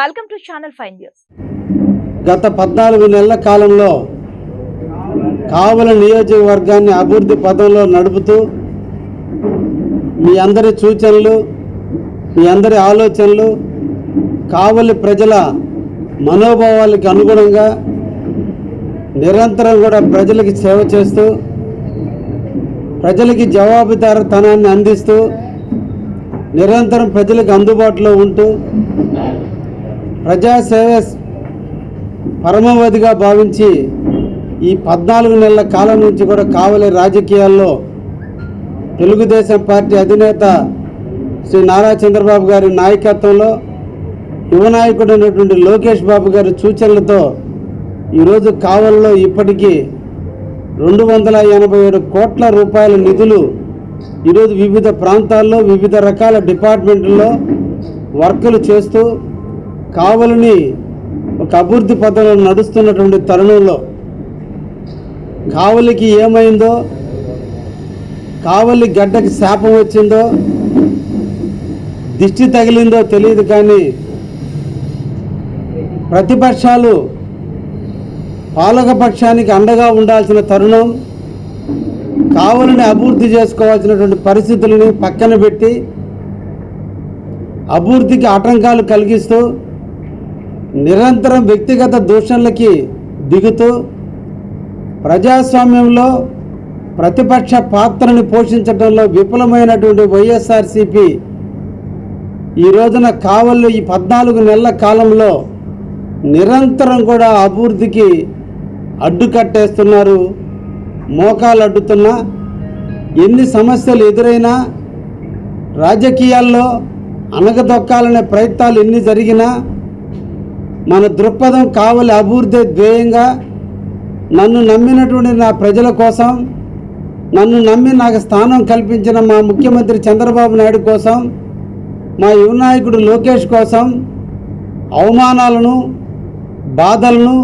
Welcome to channel five news గత పద్నాలుగు నెలల కాలంలో కావల నియోజకవర్గాన్ని అభివృద్ధి పదంలో నడుపుతూ మీ అందరి సూచనలు మీ అందరి ఆలోచనలు కావలి ప్రజల మనోభావాలకి అనుగుణంగా నిరంతరం కూడా ప్రజలకి సేవ చేస్తూ ప్రజలకి జవాబుదారతనాన్ని అందిస్తూ నిరంతరం ప్రజలకు అందుబాటులో ఉంటూ ప్రజాసేవ పరమవధిగా భావించి ఈ పద్నాలుగు నెలల కాలం నుంచి కూడా కావలి రాజకీయాల్లో తెలుగుదేశం పార్టీ అధినేత శ్రీ నారా చంద్రబాబు గారి నాయకత్వంలో యువ నాయకుడు అయినటువంటి లోకేష్ బాబు గారి సూచనలతో ఈరోజు కావల్లో ఇప్పటికీ రెండు వందల ఎనభై ఏడు కోట్ల రూపాయల నిధులు ఈరోజు వివిధ ప్రాంతాల్లో వివిధ రకాల డిపార్ట్మెంట్లో వర్కులు చేస్తూ కావలిని ఒక అభివృద్ధి పథంలో నడుస్తున్నటువంటి తరుణంలో కావలికి ఏమైందో కావలి గడ్డకి శాపం వచ్చిందో దిష్టి తగిలిందో తెలియదు కానీ ప్రతిపక్షాలు పాలకపక్షానికి అండగా ఉండాల్సిన తరుణం కావలిని అభివృద్ధి చేసుకోవాల్సినటువంటి పరిస్థితులని పక్కన పెట్టి అభివృద్ధికి ఆటంకాలు కలిగిస్తూ నిరంతరం వ్యక్తిగత దూషణలకి దిగుతూ ప్రజాస్వామ్యంలో ప్రతిపక్ష పాత్రని పోషించడంలో విఫలమైనటువంటి వైఎస్ఆర్సిపి ఈ రోజున కావల్లో ఈ పద్నాలుగు నెలల కాలంలో నిరంతరం కూడా అభివృద్ధికి అడ్డుకట్టేస్తున్నారు మోకాలు అడ్డుతున్నా ఎన్ని సమస్యలు ఎదురైనా రాజకీయాల్లో అనగదొక్కాలనే ప్రయత్నాలు ఎన్ని జరిగినా మన దృక్పథం కావలి అభివృద్ధి ధ్యేయంగా నన్ను నమ్మినటువంటి నా ప్రజల కోసం నన్ను నమ్మి నాకు స్థానం కల్పించిన మా ముఖ్యమంత్రి చంద్రబాబు నాయుడు కోసం మా యువ నాయకుడు లోకేష్ కోసం అవమానాలను బాధలను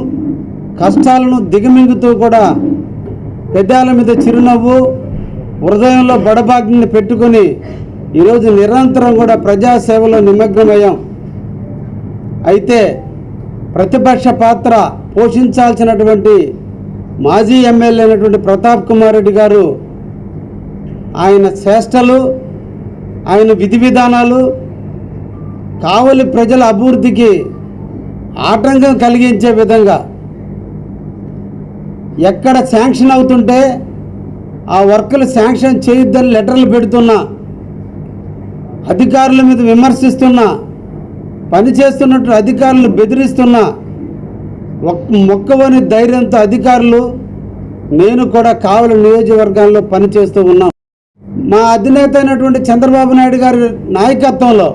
కష్టాలను దిగమింగుతూ కూడా పెద్దాల మీద చిరునవ్వు హృదయంలో బడబాగ్ని పెట్టుకొని ఈరోజు నిరంతరం కూడా ప్రజాసేవలో నిమగ్నమయ్యాం. అయితే ప్రతిపక్ష పాత్ర పోషించాల్సినటువంటి మాజీ ఎమ్మెల్యే అయినటువంటి ప్రతాప్ కుమార్ రెడ్డి గారు ఆయన చేష్టలు ఆయన విధి విధానాలు కావలి ప్రజల అభివృద్ధికి ఆటంకం కలిగించే విధంగా ఎక్కడ శాంక్షన్ అవుతుంటే ఆ వర్కులు శాంక్షన్ చేయొద్దని లెటర్లు పెడుతున్నా అధికారుల మీద విమర్శిస్తున్నా పనిచేస్తున్నట్టు అధికారులు బెదిరిస్తున్న మొక్కవని ధైర్యంతో అధికారులు నేను కూడా కావలి నియోజకవర్గాల్లో పనిచేస్తూ ఉన్నాం. మా అధినేత అయినటువంటి చంద్రబాబు నాయుడు గారి నాయకత్వంలో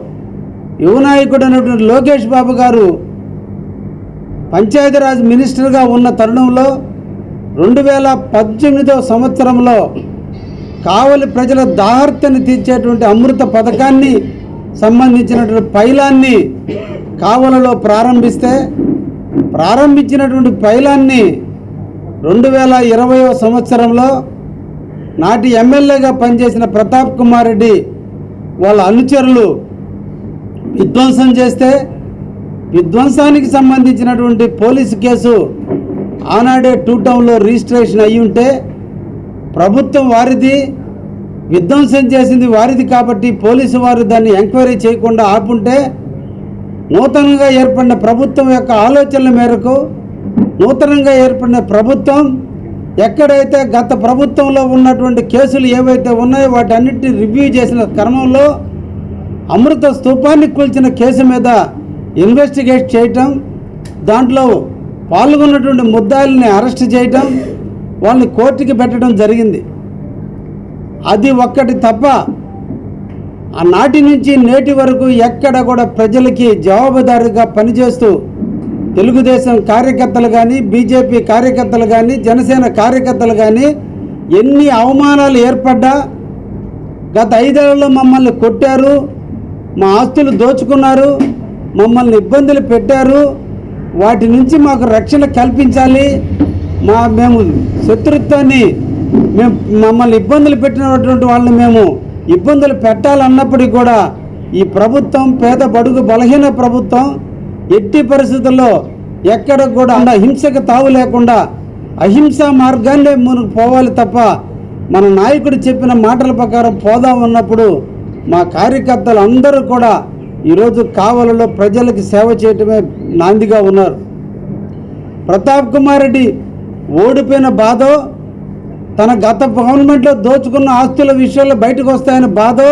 యువ నాయకుడు అయినటువంటి లోకేష్ బాబు గారు పంచాయతీరాజ్ మినిస్టర్గా ఉన్న తరుణంలో రెండు వేల పద్దెనిమిదవ సంవత్సరంలో కావలి ప్రజల దాహర్తని తీర్చేటువంటి అమృత పథకాన్ని సంబంధించినటువంటి పైలాన్ని కావలలో ప్రారంభిస్తే ప్రారంభించినటువంటి పైలాన్ని రెండు వేల ఇరవయో సంవత్సరంలో నాటి ఎమ్మెల్యేగా పనిచేసిన ప్రతాప్ కుమార్ రెడ్డి వాళ్ళ అనుచరులు విధ్వంసం చేస్తే విధ్వంసానికి సంబంధించినటువంటి పోలీసు కేసు ఆనాడే టూ టౌన్లో రిజిస్ట్రేషన్ అయ్యి ఉంటే ప్రభుత్వం వారిది విధ్వంసం చేసింది వారిది కాబట్టి పోలీసు వారు దాన్ని ఎంక్వైరీ చేయకుండా ఆపుంటే నూతనంగా ఏర్పడిన ప్రభుత్వం యొక్క ఆలోచనల మేరకు నూతనంగా ఏర్పడిన ప్రభుత్వం ఎక్కడైతే గత ప్రభుత్వంలో ఉన్నటువంటి కేసులు ఏవైతే ఉన్నాయో వాటన్నిటిని రివ్యూ చేసిన క్రమంలో అమృత స్తూపాన్ని కూల్చిన కేసు మీద ఇన్వెస్టిగేట్ చేయటం దాంట్లో పాల్గొన్నటువంటి ముద్దాయిల్ని అరెస్ట్ చేయటం వాళ్ళని కోర్టుకి పెట్టడం జరిగింది. అది ఒక్కటి తప్ప ఆనాటి నుంచి నేటి వరకు ఎక్కడ కూడా ప్రజలకి జవాబుదారీగా పనిచేస్తూ తెలుగుదేశం కార్యకర్తలు కానీ బీజేపీ కార్యకర్తలు కానీ జనసేన కార్యకర్తలు కానీ ఎన్ని అవమానాలు ఏర్పడ్డా గత ఐదేళ్ళలో మమ్మల్ని కొట్టారు మా ఆస్తులు దోచుకున్నారు మమ్మల్ని ఇబ్బందులు పెట్టారు వాటి నుంచి మాకు రక్షణ కల్పించాలి మా మేము శత్రుత్వాన్ని మేము మమ్మల్ని ఇబ్బందులు పెట్టినటువంటి వాళ్ళని మేము ఇబ్బందులు పెట్టాలన్నప్పటికీ కూడా ఈ ప్రభుత్వం పేద బడుగు బలహీన ప్రభుత్వం ఎట్టి పరిస్థితుల్లో ఎక్కడ కూడా హింసకు తావు లేకుండా అహింసా మార్గాన్నే మనకు పోవాలి తప్ప మన నాయకుడు చెప్పిన మాటల ప్రకారం పోదాం ఉన్నప్పుడు మా కార్యకర్తలు అందరూ కూడా ఈరోజు కావలలో ప్రజలకు సేవ చేయటమే నాందిగా ఉన్నారు. ప్రతాప్ కుమార్ రెడ్డి ఓడిపోయిన బాధో తన గత గవర్నమెంట్లో దోచుకున్న ఆస్తుల విషయాల్లో బయటకు వస్తాయని బాధో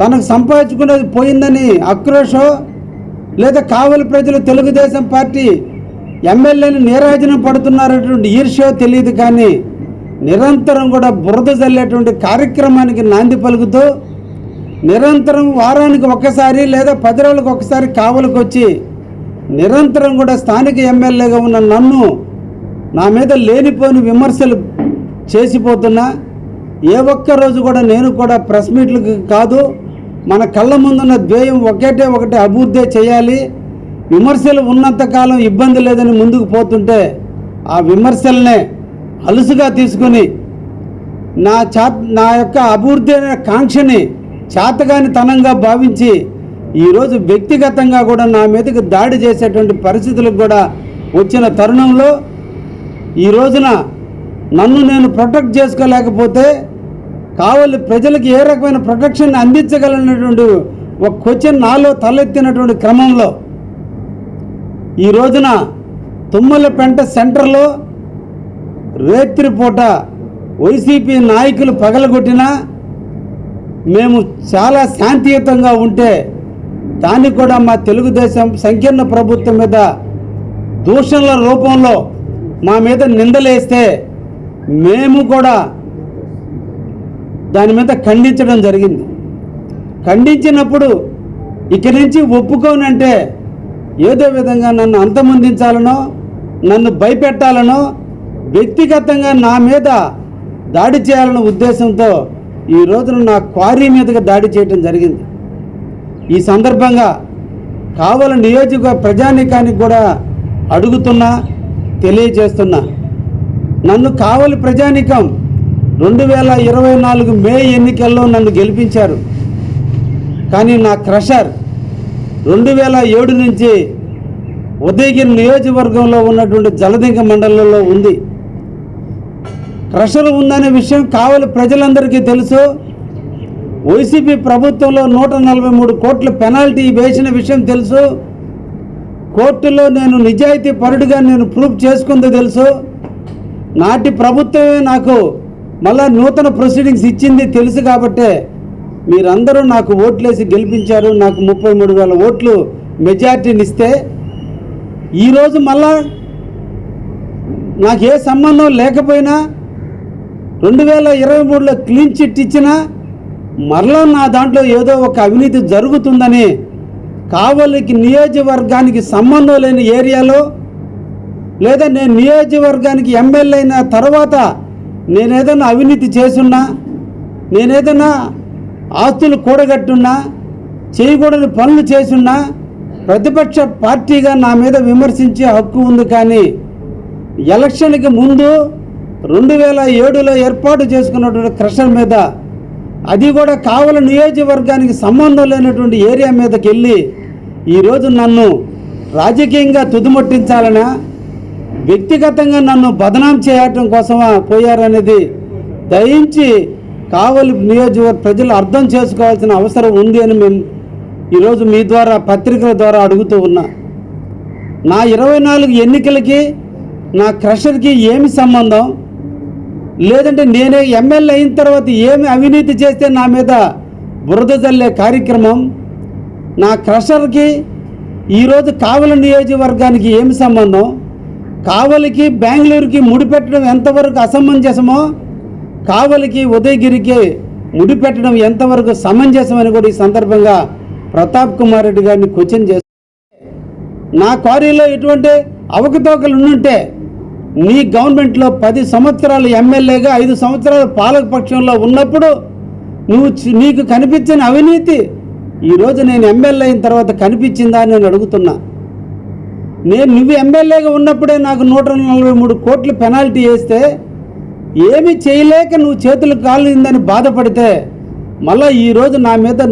తనకు సంపాదించుకునేది పోయిందని ఆక్రోషో లేదా కావలి ప్రజలు తెలుగుదేశం పార్టీ ఎమ్మెల్యేని నీరాజనం పడుతున్నారటువంటి ఈర్ష్యో తెలియదు కానీ నిరంతరం కూడా బురద జల్లేటువంటి కార్యక్రమానికి నాంది పలుకుతూ నిరంతరం వారానికి ఒక్కసారి లేదా పది రోజులకు ఒకసారి కావలికి వచ్చి నిరంతరం కూడా స్థానిక ఎమ్మెల్యేగా ఉన్న నన్ను నా మీద లేనిపోని విమర్శలు చేసిపోతున్నా ఏ ఒక్క రోజు కూడా నేను కూడా ప్రెస్ మీట్లకు కాదు మన కళ్ళ ముందున్న ధ్యేయం ఒకటే ఒకటే అభివృద్ధి చేయాలి. విమర్శలు ఉన్నంతకాలం ఇబ్బంది లేదని ముందుకు పోతుంటే ఆ విమర్శలనే అలుసుగా తీసుకుని నా చా నా యొక్క అభివృద్ధి అనే కాంక్షని చేతగాని తనంగా భావించి ఈరోజు వ్యక్తిగతంగా కూడా నా మీదకి దాడి చేసేటువంటి పరిస్థితులకు కూడా వచ్చిన తరుణంలో ఈ రోజున నన్ను నేను ప్రొటెక్ట్ చేసుకోలేకపోతే కావాలి ప్రజలకు ఏ రకమైన ప్రొటెక్షన్ అందించగలనటువంటి ఒక క్వశ్చన్ నాలో తలెత్తినటువంటి క్రమంలో ఈ రోజున తుమ్మలపెంట సెంటర్లో రేత్రిపూట వైసీపీ నాయకులు పగలగొట్టినా మేము చాలా శాంతియుతంగా ఉంటే దాన్ని కూడా మా తెలుగుదేశం సంకీర్ణ ప్రభుత్వం మీద దూషణల రూపంలో మా మీద నిందలేస్తే మేము కూడా దాని మీద ఖండించడం జరిగింది. ఖండించినప్పుడు ఇక్కడి నుంచి ఒప్పుకోనంటే ఏదో విధంగా నన్ను అంతమొందించాలనో నన్ను భయపెట్టాలనో వ్యక్తిగతంగా నా మీద దాడి చేయాలన్న ఉద్దేశంతో ఈ రోజున నా క్వారీ మీదగా దాడి చేయడం జరిగింది. ఈ సందర్భంగా కావల నియోజక ప్రజానీకానికి కూడా అడుగుతున్నా తెలియజేస్తున్నా. నన్ను కావలి ప్రజానికం రెండు వేల ఇరవై నాలుగు మే ఎన్నికల్లో నన్ను గెలిపించారు. కానీ నా క్రషర్ రెండు వేల ఏడు నుంచి ఉదయగిరి నియోజకవర్గంలో ఉన్నటువంటి జలదింక మండలంలో ఉంది. క్రషర్ ఉందనే విషయం కావలి ప్రజలందరికీ తెలుసు. వైసీపీ ప్రభుత్వంలో నూట నలభై మూడు కోట్ల పెనాల్టీ వేసిన విషయం తెలుసు. కోర్టులో నేను నిజాయితీ పరుడుగా నేను ప్రూఫ్ చేసుకుందో తెలుసు. నాటి ప్రభుత్వమే నాకు మళ్ళా నూతన ప్రొసీడింగ్స్ ఇచ్చింది తెలుసు కాబట్టే మీరందరూ నాకు ఓట్లేసి గెలిపించారు. నాకు ముప్పై మూడు వేల ఓట్లు మెజార్టీనిస్తే ఈరోజు మళ్ళా నాకు ఏ సంబంధం లేకపోయినా రెండు వేల ఇరవై మూడులో క్లీన్ చిట్ ఇచ్చినా మరలా నా దాంట్లో ఏదో ఒక అవినీతి జరుగుతుందని కావలికి నియోజకవర్గానికి సంబంధం లేని ఏరియాలో లేదా నేను నియోజకవర్గానికి ఎమ్మెల్యే అయిన తర్వాత నేనేదైనా అవినీతి చేసున్నా నేనేదైనా ఆస్తులు కూడగట్టున్నా చేయకూడని పనులు చేసున్నా ప్రతిపక్ష పార్టీగా నా మీద విమర్శించే హక్కు ఉంది కానీ ఎలక్షన్కి ముందు రెండు వేల ఏడులో ఏర్పాటు చేసుకున్నటువంటి క్రషర్ మీద అది కూడా కావల నియోజకవర్గానికి సంబంధం లేనటువంటి ఏరియా మీదకి వెళ్ళి ఈరోజు నన్ను రాజకీయంగా తుదిముట్టించాలనా? వ్యక్తిగతంగా నన్ను బదనాం చేయటం కోసమా పోయారనేది దయించి కావలి నియోజకవర్గ ప్రజలు అర్థం చేసుకోవాల్సిన అవసరం ఉంది అని మేము ఈరోజు మీ ద్వారా పత్రికల ద్వారా అడుగుతూ ఉన్నా. నా ఇరవై నాలుగు ఎన్నికలకి నా క్రషర్కి ఏమి సంబంధం? లేదంటే నేనే ఎమ్మెల్యే అయిన తర్వాత ఏమి అవినీతి చేస్తే నా మీద బురద జల్లే కార్యక్రమం? నా క్రషర్కి ఈరోజు కావలి నియోజకవర్గానికి ఏమి సంబంధం? కావలికి బెంగళూరుకి ముడిపెట్టడం ఎంతవరకు అసమంజసమో కావలికి ఉదయగిరికి ముడిపెట్టడం ఎంతవరకు సమంజసమని కూడా ఈ సందర్భంగా ప్రతాప్ కుమార్ రెడ్డి గారిని క్వశ్చన్ చేస్తారు నా క్వారీలో ఎటువంటి అవకతవకలు ఉండుంటే నీ గవర్నమెంట్లో పది సంవత్సరాలు ఎమ్మెల్యేగా ఐదు సంవత్సరాలు పాలకపక్షంలో ఉన్నప్పుడు నువ్వు నీకు కనిపించిన అవినీతి ఈరోజు నేను ఎమ్మెల్యే అయిన తర్వాత కనిపించిందా అని నేను అడుగుతున్నా. నేను నువ్వు ఎమ్మెల్యేగా ఉన్నప్పుడే నాకు నూట నలభై మూడు కోట్లు పెనాల్టీ వేస్తే ఏమి చేయలేక నువ్వు చేతులు కాలిందని బాధపడితే మళ్ళీ ఈరోజు నా మీద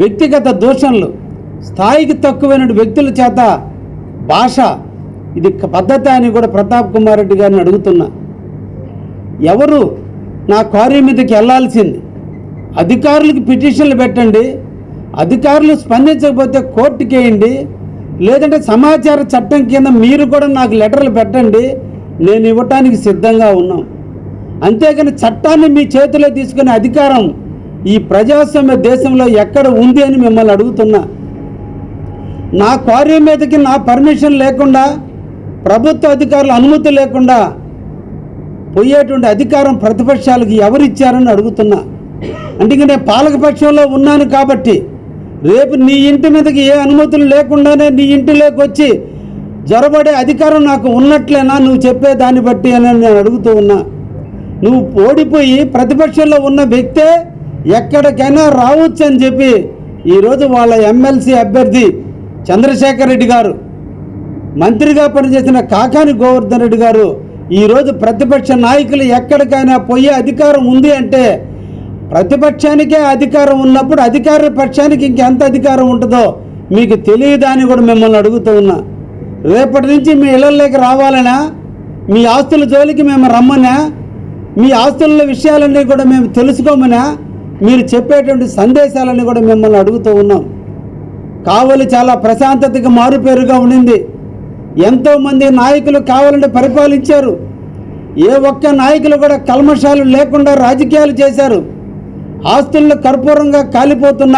వ్యక్తిగత దూషణలు స్థాయికి తక్కువైన వ్యక్తుల చేత భాష ఇది పద్ధతి అని కూడా ప్రతాప్ కుమార్ రెడ్డి గారిని అడుగుతున్నా. ఎవరు నా కార్యం మీదకి వెళ్ళాల్సింది? అధికారులకు పిటిషన్లు పెట్టండి అధికారులు స్పందించకపోతే కోర్టుకేయండి లేదంటే సమాచార చట్టం కింద మీరు కూడా నాకు లెటర్లు పెట్టండి నేను ఇవ్వటానికి సిద్ధంగా ఉన్నాం. అంతేగాని చట్టాన్ని మీ చేతిలో తీసుకునే అధికారం ఈ ప్రజాస్వామ్య దేశంలో ఎక్కడ ఉంది అని మిమ్మల్ని అడుగుతున్నా. నా క్వారీ మీదకి నా పర్మిషన్ లేకుండా ప్రభుత్వ అధికారుల అనుమతి లేకుండా పోయేటువంటి అధికారం ప్రతిపక్షాలకు ఎవరిచ్చారని అడుగుతున్నా. అంటే ఇంక నేను పాలకపక్షంలో ఉన్నాను కాబట్టి రేపు నీ ఇంటి మీదకి ఏ అనుమతులు లేకుండానే నీ ఇంటిలోకి వచ్చి జొరబడే అధికారం నాకు ఉన్నట్లేనా? నువ్వు చెప్పే దాన్ని బట్టి అని నేను అడుగుతూ ఉన్నా. నువ్వు ఓడిపోయి ప్రతిపక్షంలో ఉన్న వ్యక్తే ఎక్కడికైనా రావచ్చు అని చెప్పి ఈరోజు వాళ్ళ ఎమ్మెల్సీ అభ్యర్థి చంద్రశేఖర్ రెడ్డి గారు మంత్రిగా పనిచేసిన కాకాని గోవర్ధన్ రెడ్డి గారు ఈరోజు ప్రతిపక్ష నాయకులు ఎక్కడికైనా పోయే అధికారం ఉంది అంటే ప్రతిపక్షానికే అధికారం ఉన్నప్పుడు అధికార పక్షానికి ఇంకెంత అధికారం ఉంటుందో మీకు తెలియదని కూడా మిమ్మల్ని అడుగుతూ ఉన్నా. రేపటి నుంచి మీ ఇళ్ళల్లోకి రావాలనా? మీ ఆస్తుల జోలికి మేము రమ్మనా? మీ ఆస్తుల విషయాలన్నీ కూడా మేము తెలుసుకోమనా? మీరు చెప్పేటువంటి సందేశాలన్నీ కూడా మిమ్మల్ని అడుగుతూ ఉన్నాం. కావలి చాలా ప్రశాంతతకి మారుపేరుగా ఉండింది. ఎంతోమంది నాయకులు కావాలంటే పరిపాలించారు. ఏ ఒక్క నాయకులు కూడా కల్మషాలు లేకుండా రాజకీయాలు చేశారు. ఆస్తులను కర్పూరంగా కాలిపోతున్న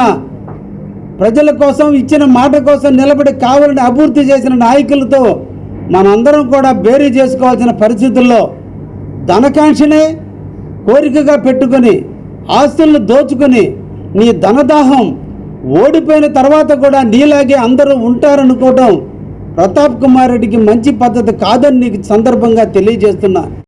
ప్రజల కోసం ఇచ్చిన మాట కోసం నిలబడి కావాలని అభివృద్ధి చేసిన నాయకులతో మనందరం కూడా బేరీ చేసుకోవాల్సిన పరిస్థితుల్లో ధనకాంక్షనే కోరికగా పెట్టుకొని ఆస్తులను దోచుకొని నీ ధనదాహం ఓడిపోయిన తర్వాత కూడా నీలాగే అందరూ ఉంటారనుకోవటం ప్రతాప్ కుమార్ రెడ్డికి మంచి పద్ధతి కాదని నీకు సందర్భంగా తెలియజేస్తున్నా.